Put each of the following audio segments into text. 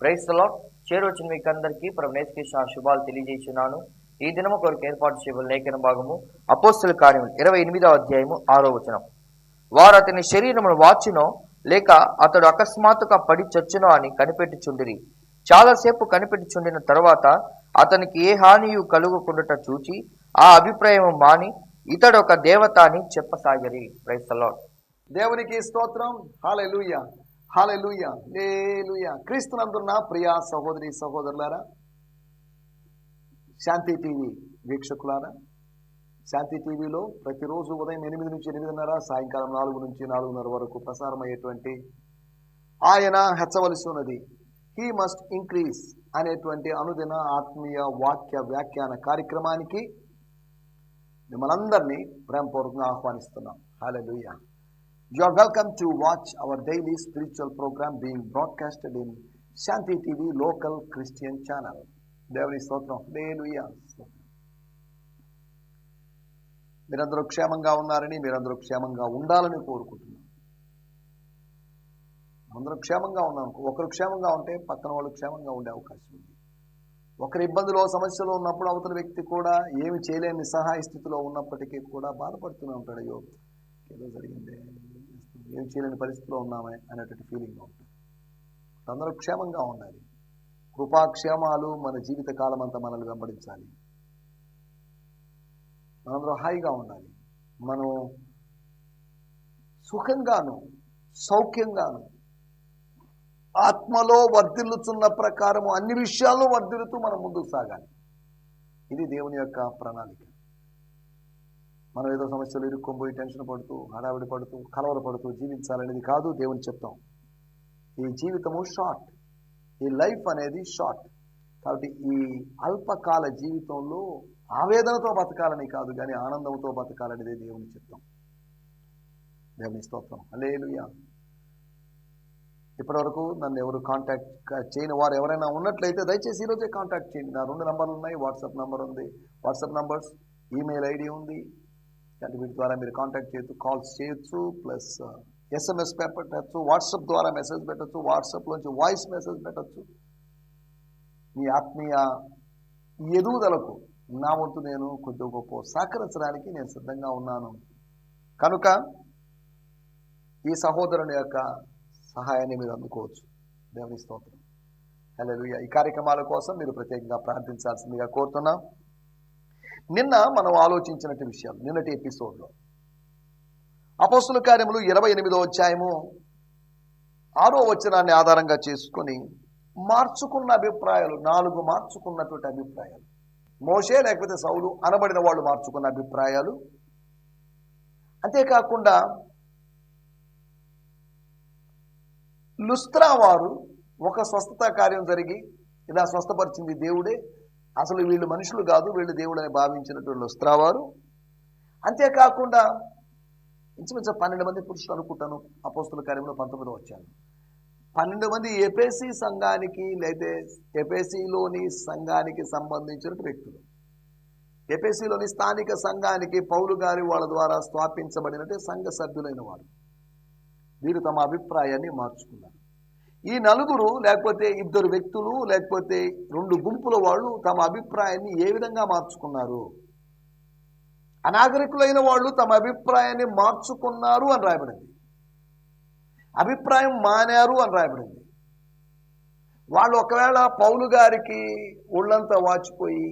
క్రైస్తలో చేరొచ్చిన మీకు అందరికీ ప్రవేశకృష్ణ శుభాలు తెలియజేస్తున్నాను. ఈ దినము కొరకు ఏర్పాటు చేయబడిన లేఖన భాగము అపోస్తుల కార్యములు ఇరవై ఎనిమిదవ అధ్యాయము ఆరో వచనం. వారు అతని శరీరమును వాచినో లేక అతడు అకస్మాత్తుగా పడి చచ్చునో అని కనిపెట్టుచుండిరి. చాలాసేపు కనిపెట్టుచుండిన తర్వాత అతనికి ఏ హానియు కలుగకుండా చూచి ఆ అభిప్రాయం మాని ఇతడు ఒక దేవత అని చెప్పసాగరి క్రైస్తలో దేవునికి స్తోత్రం. హాలూయ హాలూయ లేలుయ క్రీస్తునందున్న ప్రియా సహోదరి సహోదరులారా శాంతి టీవీ వీక్షకులారా శాంతి టీవీలో ప్రతిరోజు ఉదయం ఎనిమిది నుంచి ఎనిమిదిన్నర సాయంకాలం నాలుగు నుంచి నాలుగున్నర వరకు ప్రసారమయ్యేటువంటి ఆయన హెచ్చవలసి ఉన్నది హీ మస్ట్ ఇంక్రీజ్ అనేటువంటి అనుదిన ఆత్మీయ వాక్య వ్యాఖ్యాన కార్యక్రమానికి మిమ్మల్ని అందరినీ ప్రేమపూర్వకంగా ఆహ్వానిస్తున్నాం. హాలూయ You are welcome to watch our daily spiritual program being broadcasted in Shanti TV local Christian channel దేవుని స్తోత్రం నేను మీరందరూ క్షేమంగా ఉన్నారని మీరందరూ క్షేమంగా ఉండాలని కోరుకుంటున్నాను అందరూ క్షేమంగా ఉన్నాం ఒకరు క్షేమంగా ఉంటే పక్కన వాళ్ళు క్షేమంగా ఉండే అవకాశం ఉంది ఒకరి ఇబ్బందులో సమస్యలు ఉన్నప్పుడు అవతల వ్యక్తి కూడా ఏమి చేయలేని సహాయ స్థితిలో ఉన్నప్పటికీ కూడా బాధపడుతూనే ఉంటాడు అయ్యో ఏదో జరిగిందే ఏం చేయలేని పరిస్థితిలో ఉన్నామే అనేటువంటి ఫీలింగ్ ఉంటుంది అందరూ క్షేమంగా ఉండాలి. కృపాక్షేమాలు మన జీవితకాలం అంతా మనల్ని వెంబడించాలి. మనందరూ హాయిగా ఉండాలి. మనం సుఖంగాను సౌఖ్యంగాను ఆత్మలో వర్ధిల్లుతున్న ప్రకారము అన్ని విషయాల్లో వర్ధిల్లుతూ మనం ముందుకు సాగాలి. ఇది దేవుని యొక్క ప్రణాళిక. మనం ఏదో సమస్యలు ఇరుక్కొని టెన్షన్ పడుతూ హడావిడి పడుతూ కలవర పడుతూ జీవించాలనేది కాదు దేవుని చెప్తాం ఈ జీవితము షార్ట్ ఈ లైఫ్ అనేది షార్ట్ కాబట్టి ఈ అల్పకాల జీవితంలో ఆవేదనతో బతకాలని కాదు కానీ ఆనందంతో బతకాలనేది దేవుని చెప్తాం దేవుని స్తోత్రం. అలేలుయా ఇప్పటివరకు నన్ను ఎవరు కాంటాక్ట్ చేయని వారు ఎవరైనా ఉన్నట్లయితే దయచేసి ఈరోజే కాంటాక్ట్ చేయండి. నా రెండు నంబర్లు ఉన్నాయి. వాట్సాప్ నంబర్ ఉంది. వాట్సాప్ నంబర్స్ ఈమెయిల్ ఐడి ఉంది. అంటే వీటి ద్వారా మీరు కాంటాక్ట్ చేయొచ్చు కాల్స్ చేయొచ్చు ప్లస్ ఎస్ఎంఎస్ పెట్టచ్చు వాట్సాప్ ద్వారా మెసేజ్ పెట్టచ్చు వాట్సాప్లోంచి వాయిస్ మెసేజ్ పెట్టచ్చు. మీ ఆత్మీయ ఎదుగుదలకు నా వంతు నేను కొద్దిగా గొప్ప సహకరించడానికి నేను సిద్ధంగా ఉన్నాను. కనుక ఈ సహోదరుని యొక్క సహాయాన్ని మీరు అందుకోవచ్చు. దేవుని స్తోత్రం. హలో ఈ కార్యక్రమాల కోసం మీరు ప్రత్యేకంగా ప్రార్థించాల్సిందిగా కోరుతున్నాం. నిన్న మనం ఆలోచించినట్టు విషయాలు నిన్నటి ఎపిసోడ్లో. అపోస్తుల కార్యములు ఇరవై ఎనిమిదో అధ్యాయము ఆరో వచనాన్ని ఆధారంగా చేసుకొని మార్చుకున్న అభిప్రాయాలు నాలుగు మార్చుకున్నటువంటి అభిప్రాయాలు. మోసే లేకపోతే సౌలు అనబడిన వాళ్ళు మార్చుకున్న అభిప్రాయాలు. అంతేకాకుండా లుస్త్రా వారు ఒక స్వస్థత కార్యం జరిగి ఇలా స్వస్థపరిచింది దేవుడే అసలు వీళ్ళు మనుషులు కాదు వీళ్ళు దేవుడని భావించినటువంటి వస్త్రావారు. అంతేకాకుండా ఇంచుమించు పన్నెండు మంది పురుషులు అనుకుంటాను అపోస్తుల కార్యంలో పంతొమ్మిది వచ్చాను పన్నెండు మంది ఎపేసి సంఘానికి లేదా ఎపేసిలోని సంఘానికి సంబంధించిన వ్యక్తులు. ఎపేసిలోని స్థానిక సంఘానికి పౌలు గారి వాళ్ళ ద్వారా స్థాపించబడినట్టు సంఘ సభ్యులైన వారు. వీరు తమ అభిప్రాయాన్ని మార్చుకున్నారు. ఈ నలుగురు లేకపోతే ఇద్దరు వ్యక్తులు లేకపోతే రెండు గుంపుల వాళ్ళు తమ అభిప్రాయాన్ని ఏ విధంగా మార్చుకున్నారు? అనాగరికులైన వాళ్ళు తమ అభిప్రాయాన్ని మార్చుకున్నారు అని రాయబడింది. అభిప్రాయం మానారు అని రాయబడింది. వాళ్ళు ఒకవేళ పౌలు గారికి ఒళ్ళంతా వాచిపోయి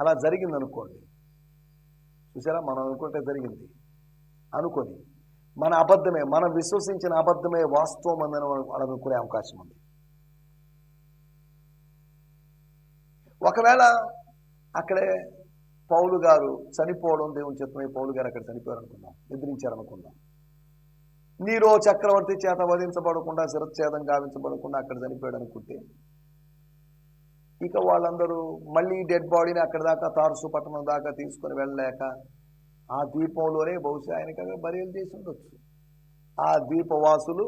అలా జరిగింది అనుకోండి చూసారా? మనం అనుకుంటే జరిగింది. అనుకొని మన అబద్ధమే మనం విశ్వసించిన అబద్ధమే వాస్తవం అందని వాళ్ళు అనుకునే అవకాశం ఉంది. ఒకవేళ అక్కడే పౌలు గారు చనిపోవడం దేవుని చిత్తమై పౌలు గారు అక్కడ చనిపోయారు అనుకుందాం నిద్రించారు నీరో చక్రవర్తి చేత వధించబడకుండా శిరచ్ఛేదం గావించబడకుండా అక్కడ చనిపోయాడు అనుకుంటే ఇక వాళ్ళందరూ మళ్ళీ డెడ్ బాడీని అక్కడ దాకా తారుసు పట్టణం దాకా తీసుకొని వెళ్ళలేక ఆ ద్వీపంలోనే బహుశా ఆయనకి బరియలు చేసి ఉండొచ్చు. ఆ ద్వీపవాసులు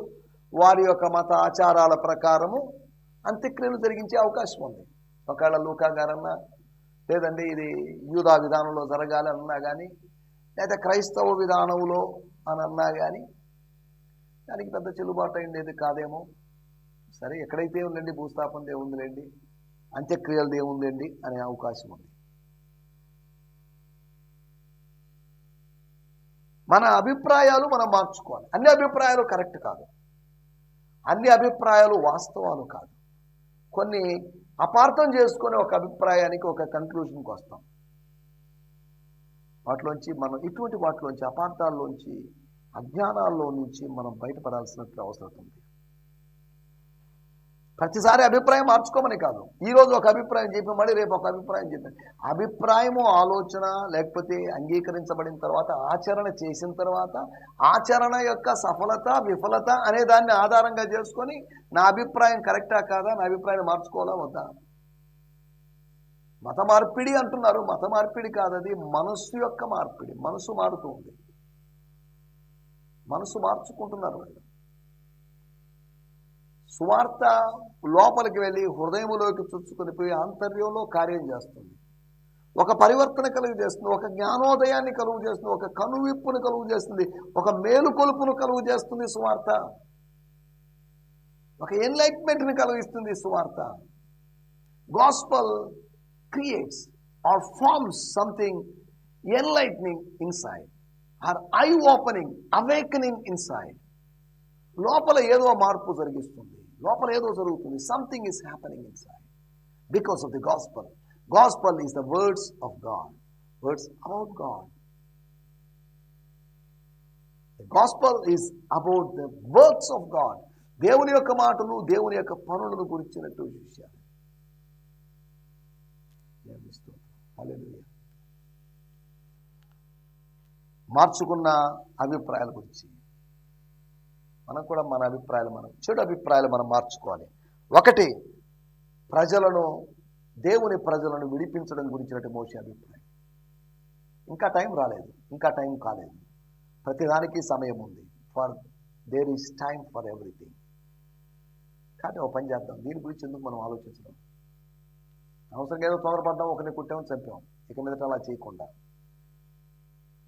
వారి యొక్క మత ఆచారాల ప్రకారము అంత్యక్రియలు జరిగించే అవకాశం ఉంది. ఒకవేళ లూకా గారన్నా లేదండి ఇది యూదా విధానంలో జరగాలి అన్నా కానీ లేదా క్రైస్తవ విధానంలో అని అన్నా కానీ దానికి పెద్ద చెల్లుబాటు అయిండేది కాదేమో. సరే ఎక్కడైతే ఉందండి భూస్థాపన దేవుందిలేండి అంత్యక్రియలు దేవుందండి అనే అవకాశం ఉంది. మన అభిప్రాయాలు మనం మార్చుకోవాలి. అన్ని అభిప్రాయాలు కరెక్ట్ కాదు. అన్ని అభిప్రాయాలు వాస్తవాలు కాదు. కొన్ని అపార్థం చేసుకుని ఒక అభిప్రాయానికి ఒక కన్క్లూషన్కి వస్తాం. వాటిలోంచి మనం ఇటువంటి వాటిలోంచి అపార్థాల్లోంచి అజ్ఞానాల్లో నుంచి మనం బయటపడాల్సినట్టు అవసరం ఉంది. ప్రతిసారి అభిప్రాయం మార్చుకోమని కాదు. ఈరోజు ఒక అభిప్రాయం చెప్పి మళ్ళీ రేపు ఒక అభిప్రాయం చెప్పండి అభిప్రాయము ఆలోచన లేకపోతే అంగీకరించబడిన తర్వాత ఆచరణ చేసిన తర్వాత ఆచరణ యొక్క సఫలత విఫలత అనే దాన్ని ఆధారంగా చేసుకొని నా అభిప్రాయం కరెక్టా కాదా నా అభిప్రాయం మార్చుకోవాలా వద్దా? మత మార్పిడి అంటున్నారు. మత మార్పిడి కాదది మనస్సు యొక్క మార్పిడి. మనసు మారుతుంది మనసు మార్చుకుంటున్నారు వాళ్ళు. సువార్త లోపలికి వెళ్ళి హృదయములోకి చుచ్చుకొని పోయి ఆంతర్యంలో కార్యం చేస్తుంది. ఒక పరివర్తన కలుగు చేస్తుంది ఒక జ్ఞానోదయాన్ని కలుగు చేస్తుంది ఒక కనువిప్పును కలుగు చేస్తుంది ఒక మేలుకొలుపును కలుగు చేస్తుంది సువార్త ఒక ఎన్లైట్మెంట్ని కలిగిస్తుంది సువార్త gospel creates or forms something enlightening inside or eye opening awakening inside లోపల ఏదో మార్పు జరిగిస్తుంది. లోపల ఏదో జరుగుతుంది. Something is happening inside because of the gospel gospel is the words of God words about God the gospel is about the works of God దేవుని యొక్క మాటలు దేవుని యొక్క పనులను గురించినట్టు విషయాలు మార్చుకున్న అభిప్రాయాల గురించి మనం కూడా మన అభిప్రాయాలు మనం చెడు అభిప్రాయాలు మనం మార్చుకోవాలి. ఒకటి ప్రజలను దేవుని ప్రజలను విడిపించడం గురించినట్టు మోసే అభిప్రాయం. ఇంకా టైం రాలేదు ఇంకా టైం కాలేదు. ప్రతిదానికి సమయం ఉంది. For there is time for everything. కానీ ఒక పని చేద్దాం. దీని గురించి ఎందుకు మనం ఆలోచించడం? అవసరం ఏదో తొందరపడ్డాం ఒకరిని కుట్టాము చంపాం. ఇక మీదట అలా చేయకుండా.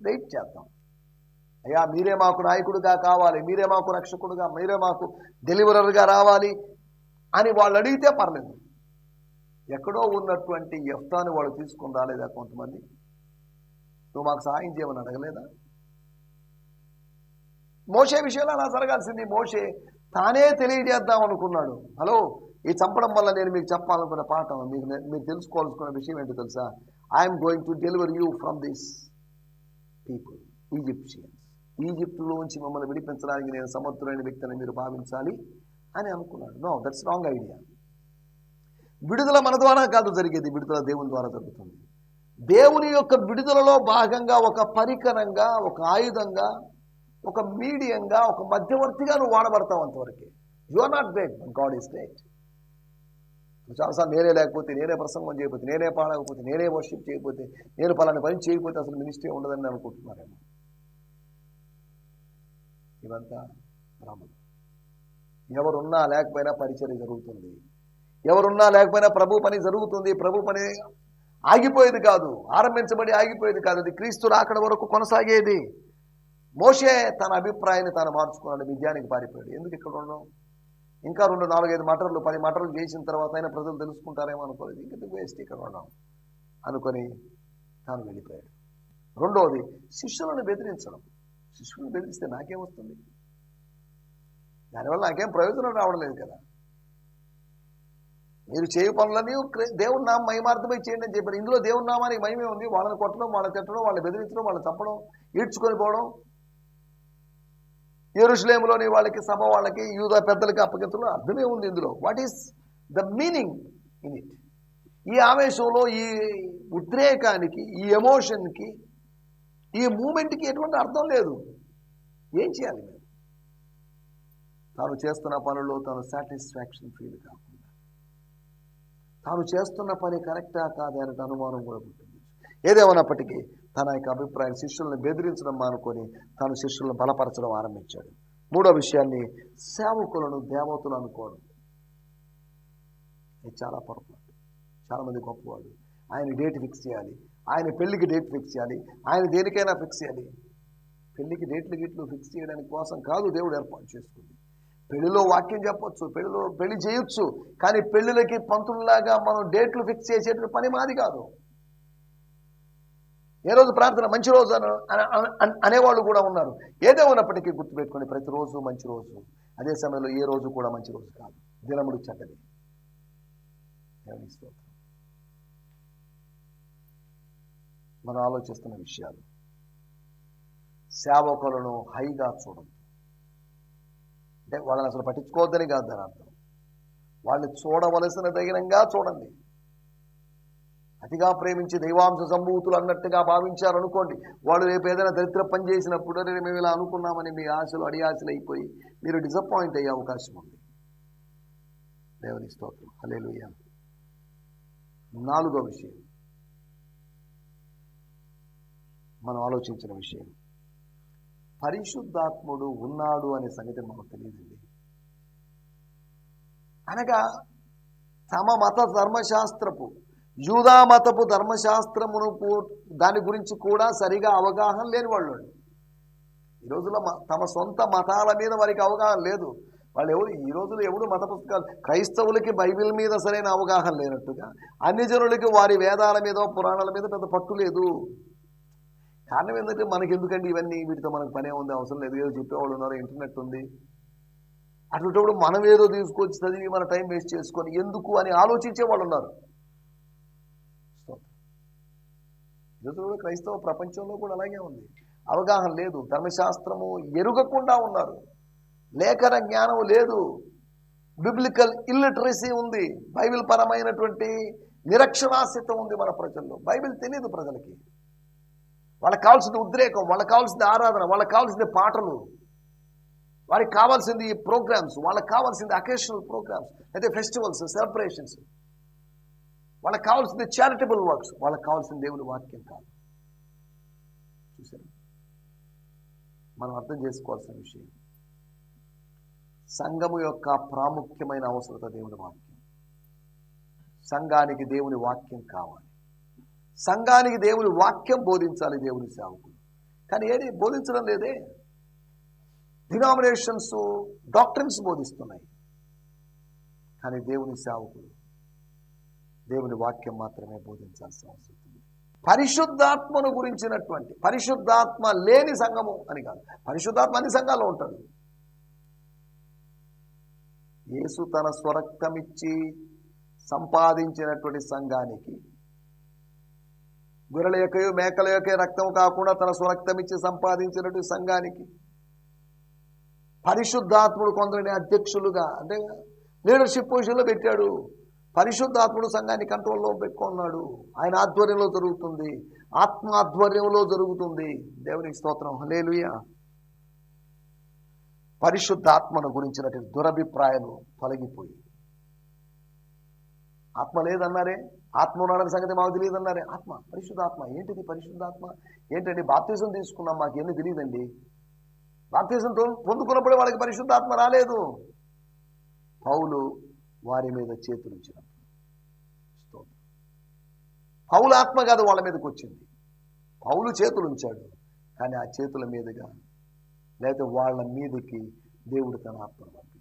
వెయిట్ చేద్దాం. అయ్యా మీరే మాకు నాయకుడిగా కావాలి మీరే మాకు రక్షకుడుగా మీరే మాకు డెలివరర్గా రావాలి అని వాళ్ళు అడిగితే పర్లేదు. ఎక్కడో ఉన్నటువంటి ఎఫ్తాని వాళ్ళు తీసుకుని రాలేదా కొంతమంది? నువ్వు మాకు సహాయం చేయమని అడగలేదా? మోసే విషయంలో అలా జరగాల్సింది. మోసే తానే తెలియజేద్దాం అనుకున్నాడు. హలో ఈ చంపడం వల్ల నేను మీకు చెప్పాలనుకున్న పాఠం మీకు మీరు తెలుసుకోవాల్సుకున్న విషయం ఏంటో తెలుసా? I'm going to deliver you from this people Egyptians ఈజిప్టులోంచి మిమ్మల్ని విడిపించడానికి నేను సమర్థులైన వ్యక్తిని మీరు భావించాలి అని అనుకున్నాడు. నో దట్స్ రాంగ్ ఐడియా విడుదల మన ద్వారా కాదు జరిగేది విడుదల దేవుని ద్వారా జరుగుతుంది. దేవుని యొక్క విడుదలలో భాగంగా ఒక పరికరంగా ఒక ఆయుధంగా ఒక మీడియంగా ఒక మధ్యవర్తిగా నువ్వు వాడబడతావు అంతవరకే. You are not great God is great చాలాసార్లు నేనే లేకపోతే నేనే ప్రసంగం చేయకపోతే నేనే పాడకపోతే నేనే వర్షిప్ చేయకపోతే నేను పలాని పని చేయకపోతే అసలు మినిస్ట్రీ ఉండదని అనుకుంటున్నారేమో. ఇవంతా భ్రమలు ఎవరున్నా లేకపోయినా పరిచర్య జరుగుతుంది. ఎవరున్నా లేకపోయినా ప్రభు పని జరుగుతుంది. ప్రభు పని ఆగిపోయేది కాదు. ఆరంభించబడి ఆగిపోయేది కాదు. అది క్రీస్తు రాకడ వరకు కొనసాగేది. మోషే తన అభిప్రాయాన్ని తాను మార్చుకున్నాడు. విద్యానికి పారిపోయాడు. ఎందుకు ఇక్కడ ఉన్నాం ఇంకా రెండు నాలుగైదు మటర్లు పది మటర్లు చేసిన తర్వాత అయినా ప్రజలు తెలుసుకుంటారేమో అనుకోలేదు. ఇంకా వేస్ట్ ఇక్కడ ఉన్నాం అనుకొని తాను వెళ్ళిపోయాడు. రెండవది శిష్యులను బెదిరించడం. శిష్యులను బెదిరిస్తే నాకేం వస్తుంది? దానివల్ల నాకేం ప్రయోజనం రావడం లేదు కదా. మీరు చేయు పనులని దేవుడి దేవుని నామ మహిమార్థమై చేయండి అని చెప్పారు. ఇందులో దేవుడి నామానికి మహిమే ఉంది. వాళ్ళని కొట్టడం వాళ్ళని తిట్టడం వాళ్ళని బెదిరించడం వాళ్ళని చంపడం ఈడ్చుకొని పోవడం. ఎరుషులేములోని వాళ్ళకి సభ వాళ్ళకి యూద పెద్దలకి అప్పగించడం అర్థమే ఉంది ఇందులో. What is the meaning in it ఈ ఆవేశంలో ఈ ఉద్రేకానికి ఈ ఎమోషన్కి ఈ మూమెంట్కి ఎటువంటి అర్థం లేదు. ఏం చేయాలి మీరు? తాను చేస్తున్న పనుల్లో తాను సాటిస్ఫాక్షన్ ఫీల్ కాకుండా. తాను చేస్తున్న పని కరెక్టా కాదా అనే అనుమానం కూడా పుట్టింది. ఏదేమన్నప్పటికీ తన యొక్క అభిప్రాయం శిష్యులను బెదిరించడం మానుకొని తాను శిష్యులను బలపరచడం ఆరంభించాడు. మూడో విషయాన్ని సేవకులను దేవతలు అనుకోవడం. ఇది చాలా పొరపాటు. చాలామంది గొప్పవాడు ఆయన డేట్ ఫిక్స్ చేయాలి. ఆయన పెళ్ళికి డేట్ ఫిక్స్ చేయాలి. ఆయన దేనికైనా ఫిక్స్ చేయాలి. పెళ్ళికి డేట్లు గిట్లు ఫిక్స్ చేయడానికి కోసం కాదు దేవుడు ఏర్పాటు చేసుకుంది. పెళ్ళిలో వాక్యం చెప్పొచ్చు పెళ్ళిలో పెళ్ళి చేయొచ్చు కానీ పెళ్ళిలకి పంతుల్లాగా మనం డేట్లు ఫిక్స్ చేసేటువంటి పని మాది కాదు. ఏ రోజు ప్రార్థన మంచి రోజు అన అనేవాళ్ళు కూడా ఉన్నారు. ఏదో ఉన్నప్పటికీ గుర్తుపెట్టుకోండి ప్రతిరోజు మంచి రోజు. అదే సమయంలో ఏ రోజు కూడా మంచి రోజు కాదు. దినముడు చెడ్డది దేవుని స్తోత్రం. మనం ఆలోచిస్తున్న విషయాలు. సేవకులను హైగా చూడద్దు అంటే వాళ్ళని అసలు పట్టించుకోవద్దని కాదు దాని అర్థం. వాళ్ళని చూడవలసిన తగినంగా చూడండి. అతిగా ప్రేమించి దైవాంశ సంభూతులు అన్నట్టుగా భావించారు అనుకోండి వాళ్ళు రేపు ఏదైనా దరిద్ర పని చేసినప్పుడు నేను మేము ఇలా అనుకున్నామని మీ ఆశలు అడియాశలు అయిపోయి మీరు డిసప్పాయింట్ అయ్యే అవకాశం ఉంది. దేవుని స్తోత్రం. హల్లెలూయా. నాలుగో విషయం. మనం ఆలోచించిన విషయం. పరిశుద్ధాత్ముడు ఉన్నాడు అనే సంగతి మనకు తెలియదండి. అనగా తమ మత ధర్మశాస్త్రపు యూదా మతపు ధర్మశాస్త్రమును దాని గురించి కూడా సరిగా అవగాహన లేని వాళ్ళు. ఈ రోజుల్లో తమ సొంత మతాల మీద వారికి అవగాహన లేదు. వాళ్ళు ఎవరు ఈ రోజుల్లో ఎవడు మత పుస్తకాలు క్రైస్తవులకి బైబిల్ మీద సరైన అవగాహన లేనట్టుగా అన్ని జనులకి వారి వేదాల మీద పురాణాల మీద పెద్ద పట్టు లేదు. కారణం ఏంటంటే మనకి ఎందుకండి ఇవన్నీ? వీటితో మనకు పనే ఉంది అవసరం లేదు. ఏదో చెప్పేవాళ్ళు ఉన్నారు ఇంటర్నెట్ ఉంది. అటువంటిప్పుడు మనం ఏదో తీసుకొచ్చి చదివి మన టైం వేస్ట్ చేసుకొని ఎందుకు అని ఆలోచించే వాళ్ళు ఉన్నారు. ఈరోజు కూడా క్రైస్తవ ప్రపంచంలో కూడా అలాగే ఉంది. అవగాహన లేదు. ధర్మశాస్త్రము ఎరుగకుండా ఉన్నారు. లేఖన జ్ఞానం లేదు. బిబ్లికల్ ఇల్లిటరసీ ఉంది. బైబిల్ పరమైనటువంటి నిరక్షరాస్యత ఉంది మన ప్రజల్లో. బైబిల్ తెలియదు ప్రజలకి. వాళ్ళకి కావాల్సింది ఉద్రేకం వాళ్ళకి కావాల్సింది ఆరాధన వాళ్ళకి కావాల్సింది పాటలు. వారికి కావాల్సింది ప్రోగ్రామ్స్ వాళ్ళకి కావాల్సింది అకేషనల్ ప్రోగ్రామ్స్ అయితే ఫెస్టివల్స్ సెలబ్రేషన్స్. వాళ్ళకి కావాల్సింది చారిటబుల్ వర్క్స్ వాళ్ళకి కావాల్సిన దేవుని వాక్యం కాదు. చూసారు మనం అర్థం చేసుకోవాల్సిన విషయం. సంఘము యొక్క ప్రాముఖ్యమైన అవసరత దేవుని వాక్యం. సంఘానికి దేవుని వాక్యం కావాలి. సంఘానికి దేవుని వాక్యం బోధించాలి దేవుని సేవకులు. కానీ ఏది బోధించడం లేదే. డినామినేషన్స్ డాక్టర్స్ బోధిస్తున్నాయి. కానీ దేవుని సేవకులు దేవుని వాక్యం మాత్రమే బోధించాల్సిన అవసరం పరిశుద్ధాత్మను గురించినటువంటి పరిశుద్ధాత్మ లేని సంఘము అని కాదు. పరిశుద్ధాత్మ అన్ని సంఘాల్లో ఉంటాడు యేసు తన స్వరక్తమిచ్చి సంపాదించినటువంటి సంఘానికి గొర్రెల యొక్కయో మేకల యొక్క రక్తం కాకుండా తన స్వరక్తమిచ్చి సంపాదించినట్టు సంఘానికి పరిశుద్ధాత్ముడు కొందరిని అధ్యక్షులుగా అంటే లీడర్షిప్ పొజిషన్లో పెట్టాడు. పరిశుద్ధాత్ముడు సంఘాన్ని కంట్రోల్లో పెట్టుకున్నాడు. ఆయన ఆధ్వర్యంలో జరుగుతుంది. ఆత్మ ఆధ్వర్యంలో జరుగుతుంది. దేవునికి స్తోత్రం. లేలుయ పరిశుద్ధాత్మను గురించినటువంటి దురభిప్రాయాలు తొలగిపోయి ఆత్మ లేదన్నారే? ఆత్మ ఉన్నాడని సంగతి మాకు తెలియదన్నారే. ఆత్మ పరిశుద్ధాత్మ ఏంటిది పరిశుద్ధాత్మ? ఏంటండి బాప్తీసం తీసుకున్నాం మాకు ఎన్ని తెలియదండి? బాప్తీసం పొందుకున్నప్పుడే వాళ్ళకి పరిశుద్ధాత్మ రాలేదు. పౌలు వారి మీద చేతులుంచినప్పుడు స్తోత్రం. పౌలు ఆత్మ కాదు వాళ్ళ మీదకి వచ్చింది. పౌలు చేతులుంచాడు కానీ ఆ చేతుల మీదుగా లేకపోతే వాళ్ళ మీదకి దేవుడు తన ఆత్మను పంపించాడు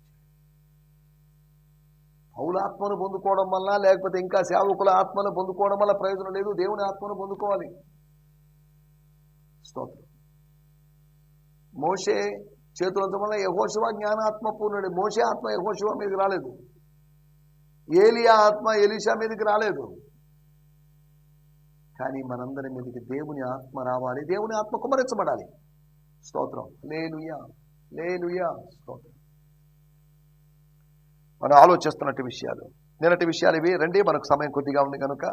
పౌల ఆత్మను పొందుకోవడం వల్ల లేకపోతే ఇంకా సేవకుల ఆత్మను పొందుకోవడం వల్ల ప్రయోజనం లేదు. దేవుని ఆత్మను పొందుకోవాలి. స్తోత్రం. మోషే చేతులంత వల్ల యహోశివ జ్ఞానాత్మ పూర్ణుడు మోషే ఆత్మ యహోశివ మీదకి రాలేదు. ఏలియా ఆత్మ ఎలీషా మీదకి రాలేదు. కానీ మనందరి మీదకి దేవుని ఆత్మ రావాలి. దేవుని ఆత్మ కుమరించబడాలి స్తోత్రం. లేలుయా లేలుయా స్తోత్రం. మనం ఆలోచిస్తున్నట్టు విషయాలు. నిన్నటి విషయాలు ఇవి రండి మనకు సమయం కొద్దిగా ఉంది కనుక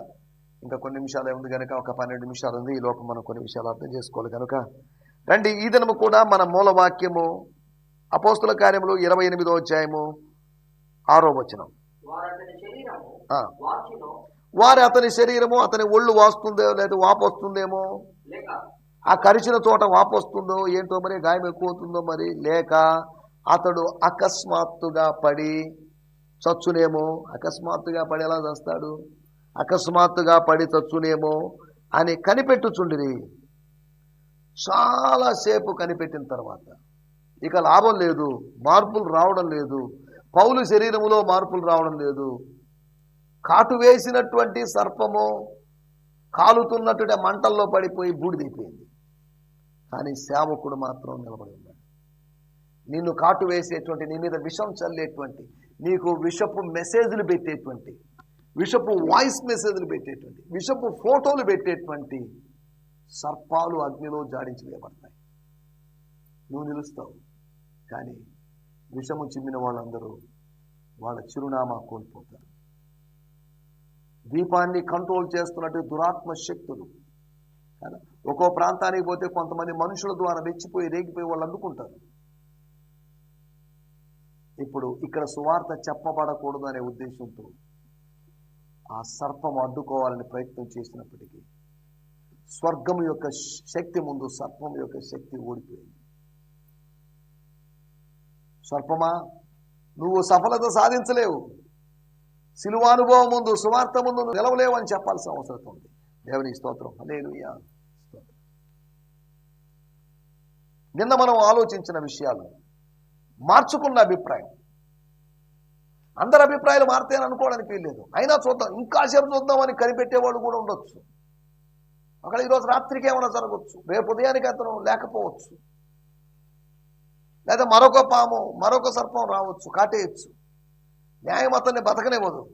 ఇంకా కొన్ని నిమిషాలే ఉంది కనుక ఒక పన్నెండు నిమిషాలు ఉంది. ఈ లోపల మనం కొన్ని విషయాలు అర్థం చేసుకోవాలి కనుక రండి ఈ దినము కూడా మన మూల వాక్యము అపోస్తుల కార్యములు ఇరవై ఎనిమిదో అధ్యాయము ఆరో వచనం. వారు అతని శరీరము అతని ఒళ్ళు వాస్తుందో లేదా వాపు వస్తుందేమో లేక. ఆ కరిచిన చోట వాపు వస్తుందో ఏంటో మరి గాయం ఎక్కువ అవుతుందో మరి లేక అతడు అకస్మాత్తుగా పడి చచ్చునేమో అకస్మాత్తుగా పడి ఎలా చస్తాడు. అకస్మాత్తుగా పడి చచ్చునేమో అని కనిపెట్టుచుండిరి. చాలాసేపు కనిపెట్టిన తర్వాత ఇక లాభం లేదు మార్పులు రావడం లేదు పౌలు శరీరములో మార్పులు రావడం లేదు. కాటు వేసినటువంటి సర్పము కాలుతున్నటువంటి ఆ మంటల్లో పడిపోయి బూడిదైపోయింది కానీ సేవకుడు మాత్రం నిలబడి ఉన్నాడు. నిన్ను కాటు వేసేటువంటి నీ మీద విషం చల్లేటువంటి నీకు విషపు మెసేజ్లు పెట్టేటువంటి విషపు వాయిస్ మెసేజ్లు పెట్టేటువంటి విషపు ఫోటోలు పెట్టేటువంటి సర్పాలు అగ్నిలో జాడించి వేయబడతాయి. నువ్వు నిలుస్తావు. కానీ విషము చిమ్మిన వాళ్ళందరూ వాళ్ళ చిరునామా కోల్పోతారు. దీపాన్ని కంట్రోల్ చేస్తున్నట్టు దురాత్మ శక్తులు కదా? ఒక్కో ప్రాంతానికి పోతే కొంతమంది మనుషుల ద్వారా రెచ్చిపోయి రేగిపోయి వాళ్ళు అందుకుంటారు. ఇప్పుడు ఇక్కడ సువార్త చెప్పబడకూడదు అనే ఉద్దేశంతో ఆ సర్పం అడ్డుకోవాలని ప్రయత్నం చేసినప్పటికీ స్వర్గం యొక్క శక్తి ముందు సర్పం యొక్క శక్తి ఓడిపోయింది. సర్పమా నువ్వు సఫలత సాధించలేవు. సిలువానుభవం ముందు సువార్త ముందు నువ్వు నిలవలేవు అని చెప్పాల్సిన అవసరం ఉంది. దేవుని స్తోత్రం. హల్లెలూయా. నిన్న మనం ఆలోచించిన విషయాలు మార్చుకున్న అభిప్రాయం. అందరి అభిప్రాయాలు మారుతాయని అనుకోవడానికి వీల్లేదు అయినా చూద్దాం. ఇంకా సేపు చూద్దామని కనిపెట్టేవాళ్ళు కూడా ఉండొచ్చు. అక్కడ ఈరోజు రాత్రికి ఏమైనా జరగవచ్చు రేపు ఉదయానికి అతను లేకపోవచ్చు. లేదా మరొక పాము మరొక సర్పం రావచ్చు కాటేయచ్చు. న్యాయం అతన్ని బతకనివ్వదు.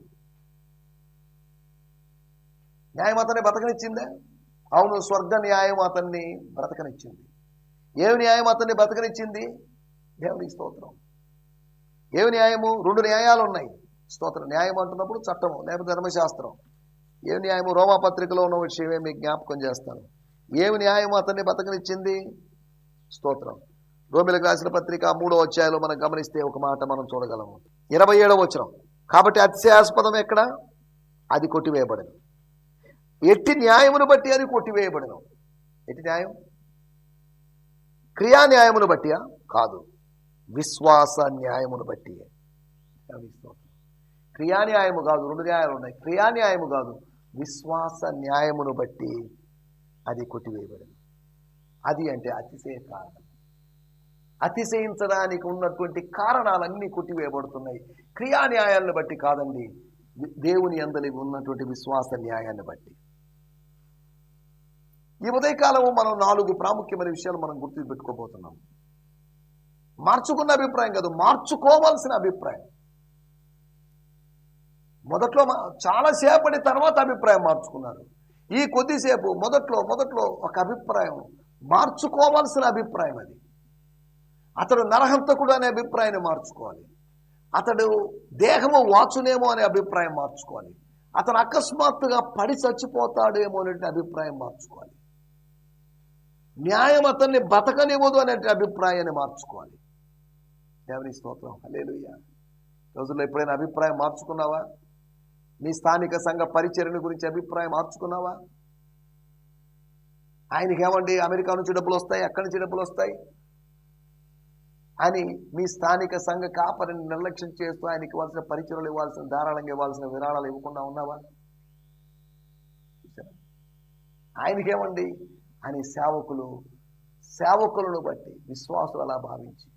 న్యాయం అతన్ని బతకనిచ్చిందే? అవును స్వర్గ న్యాయం అతన్ని బ్రతకనిచ్చింది. ఏమి న్యాయం అతన్ని బ్రతకనిచ్చింది దేవుని స్తోత్రం. ఏమి న్యాయము? రెండు న్యాయాలు ఉన్నాయి స్తోత్రం. న్యాయం అంటున్నప్పుడు చట్టము లేకపోతే ధర్మశాస్త్రం. ఏమి న్యాయము? రోమాపత్రికలో ఉన్న విషయమే మీకు జ్ఞాపకం చేస్తాను. ఏమి న్యాయము అతన్ని బతకనిచ్చింది? స్తోత్రం. రోమిలకు రాసిన పత్రిక మూడో అధ్యాయంలో మనం గమనిస్తే ఒక మాట మనం చూడగలము. ఇరవై ఏడవ వచనం. కాబట్టి అతిశయాస్పదం ఎక్కడ? అది కొట్టివేయబడను. ఎట్టి న్యాయమును బట్టి అది కొట్టివేయబడను. ఎట్టి న్యాయం? క్రియా న్యాయమును బట్టియా? కాదు. విశ్వాస న్యాయమును బట్టి. క్రియా న్యాయము కాదు రెండు న్యాయాలు ఉన్నాయి. క్రియా న్యాయము కాదు విశ్వాస న్యాయమును బట్టి అది కొట్టివేయబడింది. అది అంటే అతిశయ కారణం. అతిశయించడానికి ఉన్నటువంటి కారణాలన్నీ కొట్టివేయబడుతున్నాయి. క్రియా న్యాయాలను బట్టి కాదండి దేవుని అందలి ఉన్నటువంటి విశ్వాస న్యాయాన్ని బట్టి. ఈ ఉదయకాలము మనం నాలుగు ప్రాముఖ్యమైన విషయాలు మనం గుర్తు పెట్టుకోబోతున్నాం మార్చుకున్న అభిప్రాయం కాదు మార్చుకోవాల్సిన అభిప్రాయం. మొదట్లో మా- తర్వాత అభిప్రాయం మార్చుకున్నారు. ఈ కొద్దిసేపు మొదట్లో మొదట్లో ఒక అభిప్రాయం మార్చుకోవాల్సిన అభిప్రాయం అది. అతడు నరహంతకుడు అనే అభిప్రాయాన్ని మార్చుకోవాలి. అతడు దేహము వాచునేమో అనే అభిప్రాయం మార్చుకోవాలి. అతను అకస్మాత్తుగా పడి చచ్చిపోతాడేమో అనే అభిప్రాయం మార్చుకోవాలి. న్యాయం అతన్ని బతకనివ్వదు అనే అభిప్రాయాన్ని మార్చుకోవాలి. దేవుని స్తోత్రం. హల్లెలూయ. రోజుల్లో ఎప్పుడైనా అభిప్రాయం మార్చుకున్నావా? నీ స్థానిక సంఘ పరిచరణ గురించి అభిప్రాయం మార్చుకున్నావా? ఆయనకి ఏమండి అమెరికా నుంచి డబ్బులు వస్తాయి అక్కడి నుంచి డబ్బులు వస్తాయి? అని మీ స్థానిక సంఘ కాపరిని నిర్లక్ష్యం చేస్తూ ఆయనకి ఇవ్వాల్సిన పరిచయలు ఇవ్వాల్సిన ధారాళంగా ఇవ్వాల్సిన విరాళాలు ఇవ్వకుండా ఉన్నావా? ఆయనకేమండి? అని సేవకులు సేవకులను బట్టి విశ్వాసులు అలా భావించి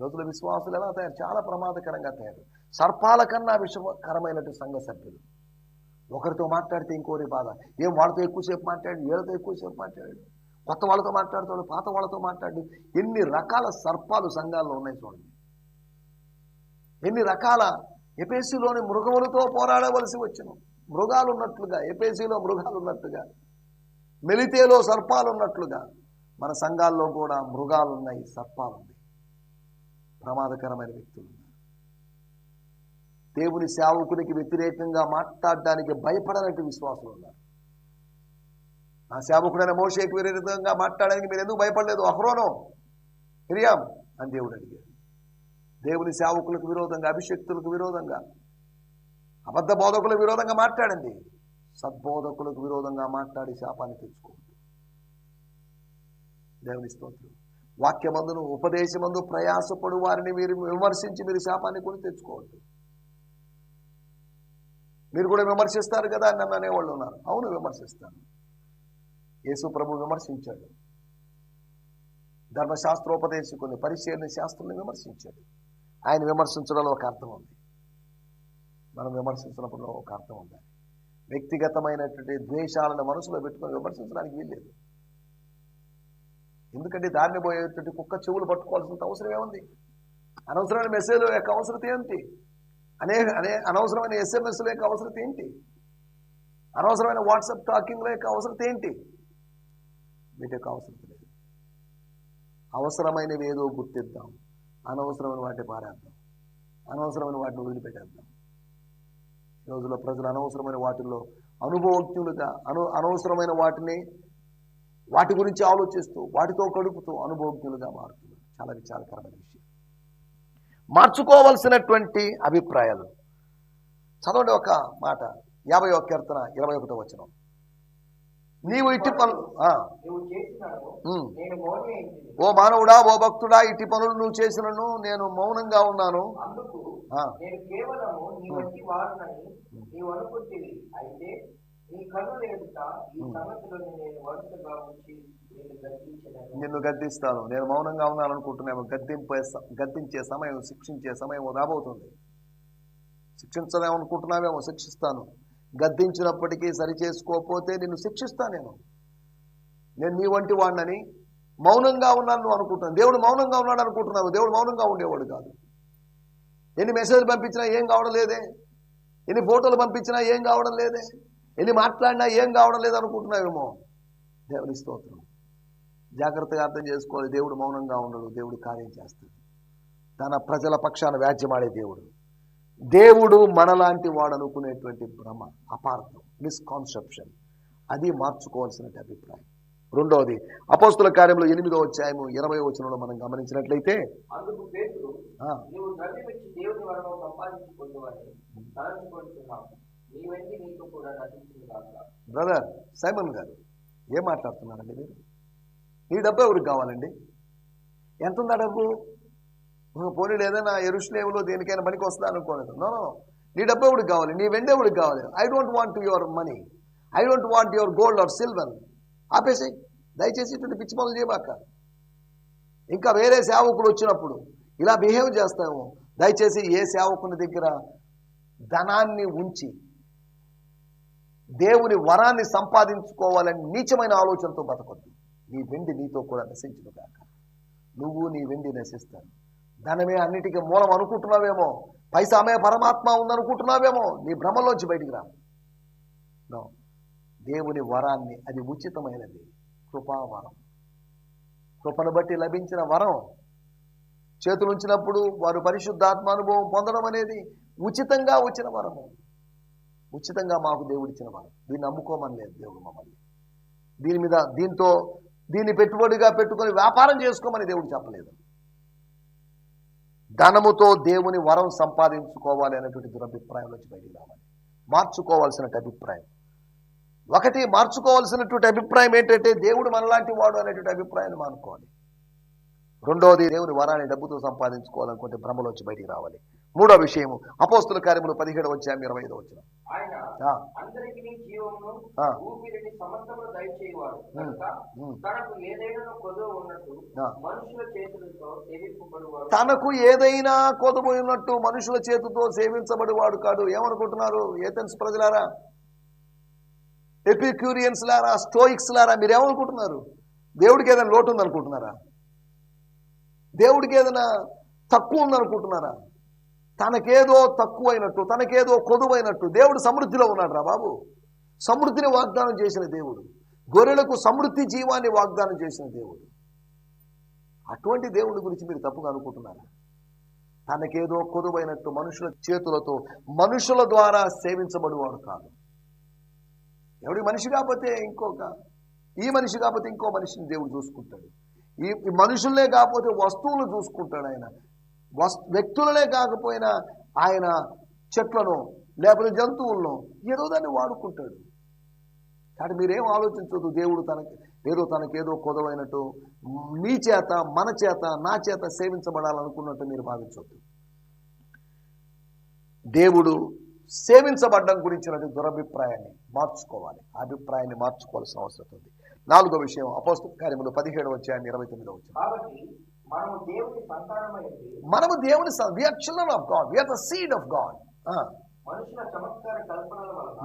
రోజుల విశ్వాసులు ఎలా తయారు? చాలా ప్రమాదకరంగా తయారు. సర్పాల కన్నా విషకరమైనటువంటి సంఘ సభ్యులు. ఒకరితో మాట్లాడితే ఇంకోరి బాధ. ఏం వాళ్ళతో ఎక్కువసేపు మాట్లాడి వీళ్ళతో ఎక్కువసేపు మాట్లాడాడు కొత్త వాళ్ళతో మాట్లాడతాడు పాత వాళ్ళతో మాట్లాడు. ఎన్ని రకాల సర్పాలు సంఘాల్లో ఉన్నాయి చూడండి. ఎన్ని రకాల ఎపేసీలోని మృగములతో పోరాడవలసి వచ్చును మృగాలు ఉన్నట్లుగా ఎపేసీలో మృగాలు ఉన్నట్టుగా మెలితేలో సర్పాలు ఉన్నట్లుగా మన సంఘాల్లో కూడా మృగాలు ఉన్నాయి సర్పాలు ఉన్నాయి ప్రమాదకరమైన వ్యక్తులు దేవుని సేవకునికి వ్యతిరేకంగా మాట్లాడడానికి భయపడనట్టు విశ్వాసులు ఉన్నారు. ఆ సేవకుడైన మోషేకి విరుద్ధంగా మాట్లాడడానికి మీరు ఎందుకు భయపడలేదు? అహ్రోనో మిరియాం అని దేవుడు అడిగాడు. దేవుని సేవకులకు విరోధంగా అభిషక్తులకు విరోధంగా అబద్ధ బోధకులకు విరోధంగా మాట్లాడింది సద్బోధకులకు విరోధంగా మాట్లాడి శాపాన్ని తెచ్చుకోండి దేవుని స్తోత్రం. వాక్యమందును ఉపదేశమందు ప్రయాసపడు వారిని మీరు విమర్శించి మీరు శాపాన్ని కొని తెచ్చుకోవద్దు. మీరు కూడా విమర్శిస్తారు కదా అని నన్ను అనేవాళ్ళు ఉన్నారు. అవును విమర్శిస్తాను యేసు ప్రభు విమర్శించాడు. ధర్మశాస్త్రోపదేశకుని పరిశీలన శాస్త్రుల్ని విమర్శించాడు. ఆయన విమర్శించడంలో ఒక అర్థం ఉంది. మనం విమర్శించినప్పుడు ఒక అర్థం ఉంది వ్యక్తిగతమైనటువంటి ద్వేషాలను మనసులో పెట్టుకొని విమర్శించడానికి వీల్లేదు. ఎందుకంటే దారిని పోయేటువంటి కుక్క చెవులు పట్టుకోవాల్సిన అవసరం ఏముంది అనవసరమైన మెసేజ్ యొక్క అవసరం ఏంటి? అనేక అనే అనవసరమైన ఎస్ఎంఎస్ల యొక్క అవసరం ఏంటి? అనవసరమైన వాట్సాప్ టాకింగ్ల యొక్క అవసరం ఏంటి? వీటి యొక్క అవసరం లేదు. అవసరమైనవి ఏదో గుర్తిద్దాం. అనవసరమైన వాటిని పారేద్దాం. అనవసరమైన వాటిని వదిలిపెట్టేద్దాం. ఈ రోజుల్లో ప్రజలు అనవసరమైన వాటిల్లో అనుభవజ్ఞులుగా అను అనవసరమైన వాటిని వాటి గురించి ఆలోచిస్తూ వాటితో గడుపుతూ అనుభవజ్ఞులుగా మారుతున్నారు. చాలా విచారకరమైన విషయం. మార్చుకోవలసినటువంటి అభిప్రాయాలు. చదవండి ఒక మాట. యాభై ఒక కీర్తన ఇరవై ఒకటో వచనం. నీవు ఇట్టి పనులు ఓ మానవుడా ఓ భక్తుడా ఇట్టి పనులు నువ్వు చేసినను నేను మౌనంగా ఉన్నాను. నిన్ను గద్దిస్తాను. నేను మౌనంగా ఉన్నాను అనుకుంటున్నాను గద్దింపే గద్దించే సమయం శిక్షించే సమయం రాబోతుంది. శిక్షించలేము అనుకుంటున్నావేమో శిక్షిస్తాను. గద్దించినప్పటికీ సరి చేసుకోకపోతే నిన్ను శిక్షిస్తాను నేను. నేను నీ వంటి వాడినని మౌనంగా ఉన్నాను నువ్వు అనుకుంటున్నాను. దేవుడు మౌనంగా ఉన్నాడు అనుకుంటున్నావు. దేవుడు మౌనంగా ఉండేవాడు కాదు. ఎన్ని మెసేజ్లు పంపించినా ఏం కావడం లేదే. ఎన్ని ఫోటోలు పంపించినా ఏం కావడం లేదే. ఎన్ని మాట్లాడినా ఏం కావడం లేదు అనుకుంటున్నావేమో దేవుని స్తోత్రం. జాగ్రత్తగా అర్థం చేసుకోవాలి. దేవుడు మౌనంగా ఉండడు. దేవుడు కార్యం చేస్తాడు. తన ప్రజల పక్షాన వ్యాజ్యమాడే దేవుడు. దేవుడు మనలాంటి వాడు అనుకునేటువంటి భ్రమ అపార్థం మిస్కాన్సెప్షన్ అది మార్చుకోవాల్సిన అభిప్రాయం. రెండవది అపోస్తుల కార్యంలో ఎనిమిదో అధ్యాయము ఇరవై వచనంలో మనం గమనించినట్లయితే అందుకు బ్రదర్ సైమన్ గారు ఏం మాట్లాడుతున్నారండి మీరు? నీ డబ్బు ఎవరికి కావాలండి? ఎంత ఉందా డబ్బు? పోనీ ఏదైనా ఎరుషులేవులో దేనికైనా పనికి వస్తుందా అనుకోలేదు. నో నీ. డబ్బు ఎవరికి కావాలి? నీ వెండి ఎవరికి కావాలి? I don't want your money I don't want your gold or silver ఆపేసి దయచేసి ఇటువంటి పిచ్చి పనులు చేయబాక. ఇంకా వేరే సేవకులు వచ్చినప్పుడు ఇలా బిహేవ్ చేస్తాము. దయచేసి ఏ సేవకుని దగ్గర ధనాన్ని ఉంచి దేవుని వరాన్ని సంపాదించుకోవాలని నీచమైన ఆలోచనతో బతకొద్దు. నీ వెండి నీతో కూడా నశించిన కాక నువ్వు నీ వెండి నశిస్తాను ధనమే అన్నిటికీ మూలం అనుకుంటున్నావేమో? పైసామే పరమాత్మ ఉందనుకుంటున్నావేమో? నీ భ్రమలోంచి బయటికి రా. దేవుని వరాన్ని అది ఉచితమైనది. కృపావరం. కృపను బట్టి లభించిన వరం. చేతులుంచినప్పుడు వారు పరిశుద్ధాత్మ అనుభవం పొందడం అనేది ఉచితంగా వచ్చిన వరము. ఉచితంగా మాకు దేవుడిచ్చిన మనం. దీన్ని నమ్ముకోమని లేదు దేవుడు మమ్మల్ని. దీని మీద దీంతో దీన్ని పెట్టుబడిగా పెట్టుకొని వ్యాపారం చేసుకోమని దేవుడు చెప్పలేదు. ధనముతో దేవుని వరం సంపాదించుకోవాలి అనేటువంటి దురభిప్రాయం వచ్చి బయటికి రావాలి. మార్చుకోవాల్సిన అభిప్రాయం. ఒకటి మార్చుకోవాల్సినటువంటి అభిప్రాయం ఏంటంటే దేవుడు మనలాంటి వాడు అనేటువంటి అభిప్రాయాన్ని మానుకోవాలి. రెండవది దేవుని వరాన్ని డబ్బుతో సంపాదించుకోవాలనుకుంటే భ్రమలోంచి బయటికి రావాలి. మూడో విషయము అపోస్తుల కార్యములు పదిహేడు వచ్చాము ఇరవై ఐదు వచ్చిన. తనకు ఏదైనా కొదువ ఉన్నట్టు మనుషుల చేతితో సేవించబడివాడు కాడు ఏమనుకుంటున్నారు? ఏథెన్స్ ప్రజలారా? ఎపిక్యూరియన్స్ లారా స్టోయిక్స్ లారా మీరు ఏమనుకుంటున్నారు దేవుడికి ఏదైనా లోటు ఉందనుకుంటున్నారా? దేవుడికి ఏదైనా తక్కువ ఉందనుకుంటున్నారా? తనకేదో తక్కువైనట్టు తనకేదో కొదువైనట్టు దేవుడు సమృద్ధిలో ఉన్నాడు రా బాబు. సమృద్ధిని వాగ్దానం చేసిన దేవుడు. గొర్రెలకు సమృద్ధి జీవాన్ని వాగ్దానం చేసిన దేవుడు. అటువంటి దేవుడి గురించి మీరు తప్పుగా అనుకుంటున్నారా? తనకేదో కొదువైనట్టు మనుషుల చేతులతో మనుషుల ద్వారా సేవించబడివాడు కాదు. ఎవడి మనిషి కాకపోతే ఇంకొక ఈ మనిషి కాకపోతే ఇంకో మనిషిని దేవుడు చూసుకుంటాడు. ఈ మనుషులనే కాకపోతే వస్తువులు చూసుకుంటాడు ఆయన. వ్యక్తులనే కాకపోయినా ఆయన చెట్లను లేకపోతే జంతువులను ఏదో దాన్ని వాడుకుంటాడు. కాబట్టి మీరేం ఆలోచించదు దేవుడు తనకి ఏదో తనకేదో కొదవైనట్టు మీ చేత మన చేత నా చేత సేవించబడాలనుకున్నట్టు మీరు భావించవద్దు దేవుడు సేవించబడ్డం గురించినటువంటి దురభిప్రాయాన్ని మార్చుకోవాలి. ఆ అభిప్రాయాన్ని మార్చుకోవాల్సిన అవసరం ఉంది. నాలుగో విషయం అపోస్తల కార్యములు పదిహేడు వచ్చాయని ఇరవై తొమ్మిదో వచ్చాయి మనము దేవుని we are children of God we are the seed of God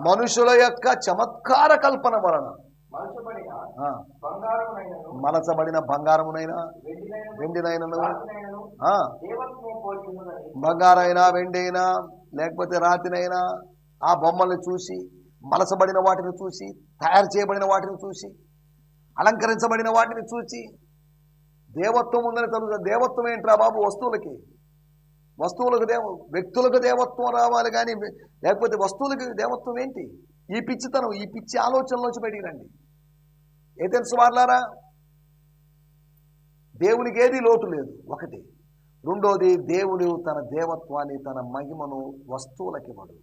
మనుషుల యొక్క చమత్కార కల్పన వలన. మలచబడిన బంగారమునైనా వెండినైనను బంగారైనా వెండైనా లేకపోతే రాతినైనా ఆ బొమ్మల్ని చూసి మలసబడిన వాటిని చూసి తయారు చేయబడిన వాటిని చూసి అలంకరించబడిన వాటిని చూసి దేవత్వం ఉందని తెలుసు దేవత్వం ఏంట్రా బాబు వస్తువులకి? వస్తువులకు దేవ వ్యక్తులకు దేవత్వం రావాలి కానీ లేకపోతే వస్తువులకి దేవత్వం ఏంటి? ఈ పిచ్చితనం ఈ పిచ్చి ఆలోచనలోంచి బయటికి రండి. ఏ తెలుసు వాళ్ళారా దేవునికి ఏది లోటు లేదు? ఒకటి. రెండోది దేవుడు తన దేవత్వాన్ని తన మహిమను వస్తువులకివ్వడు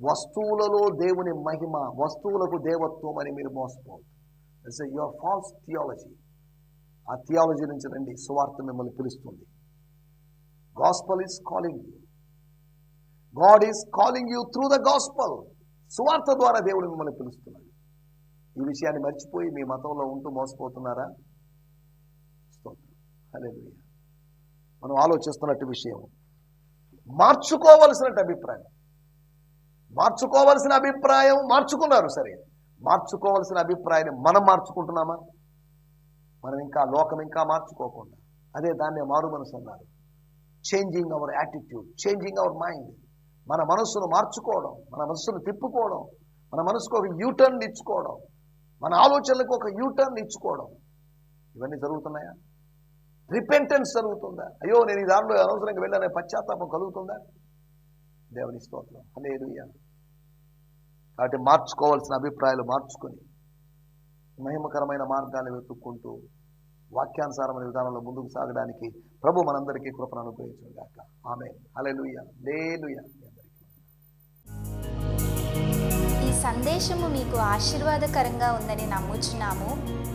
వస్తువులలో దేవుని మహిమ వస్తువులకు దేవత్వం అని మీరు మోసపోవద్దు. యువర్ ఫాల్స్ థియాలజీ ఆ థియాలజీ నుంచి రండి సువార్త మిమ్మల్ని పిలుస్తుంది. Gospel is calling you God is calling you through the gospel సువార్త ద్వారా దేవుడు మిమ్మల్ని పిలుస్తున్నాడు. ఈ విషయాన్ని మర్చిపోయి మీ మతంలో ఉంటూ మోసపోతున్నారా? అదే మనం ఆలోచిస్తున్నట్టు విషయం. మార్చుకోవలసినట్టు అభిప్రాయం. మార్చుకోవలసిన అభిప్రాయం మార్చుకున్నారు సరే. మార్చుకోవలసిన అభిప్రాయాన్ని మనం మార్చుకుంటున్నామా? మనం ఇంకా లోకం ఇంకా మార్చుకోకుండా. అదే దాన్ని మారు మనసు అన్నారు. Changing our attitude changing our mind మన మనస్సును మార్చుకోవడం మన మనస్సును తిప్పుకోవడం మన మనసుకు ఒక యూటర్న్ ఇచ్చుకోవడం మన ఆలోచనలకు ఒక యూటర్న్ ఇచ్చుకోవడం. ఇవన్నీ జరుగుతున్నాయా? రిపెంటెన్స్ జరుగుతుందా? అయ్యో నేను ఈ దారిలో అనవసరంగా వెళ్ళానే పశ్చాత్తాపం కలుగుతుందా? దేవుని స్తోత్రం. హల్లెలూయా కాబట్టి మార్చుకోవాల్సిన అభిప్రాయాలు మార్చుకొని మహిమకరమైన మార్గాన్ని వెతుక్కుంటూ వాక్యానుసారమైన విధానంలో ముందుకు సాగడానికి ప్రభు మనందరికీ కృపను అనుగ్రహించిన గాక. ఆమె హల్లెలూయ. లేలుయ ఈ సందేశము మీకు ఆశీర్వాదకరంగా ఉందని నమ్ముచున్నాము.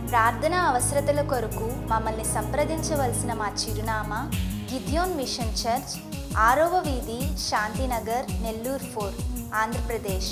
ప్రార్థన అవసరతల కొరకు మమ్మల్ని సంప్రదించవలసిన మా చిరునామా గిద్యోన్ మిషన్ చర్చ్ ఆరవ వీధి శాంతినగర్ నెల్లూరు ఫోర్ ఆంధ్రప్రదేశ్.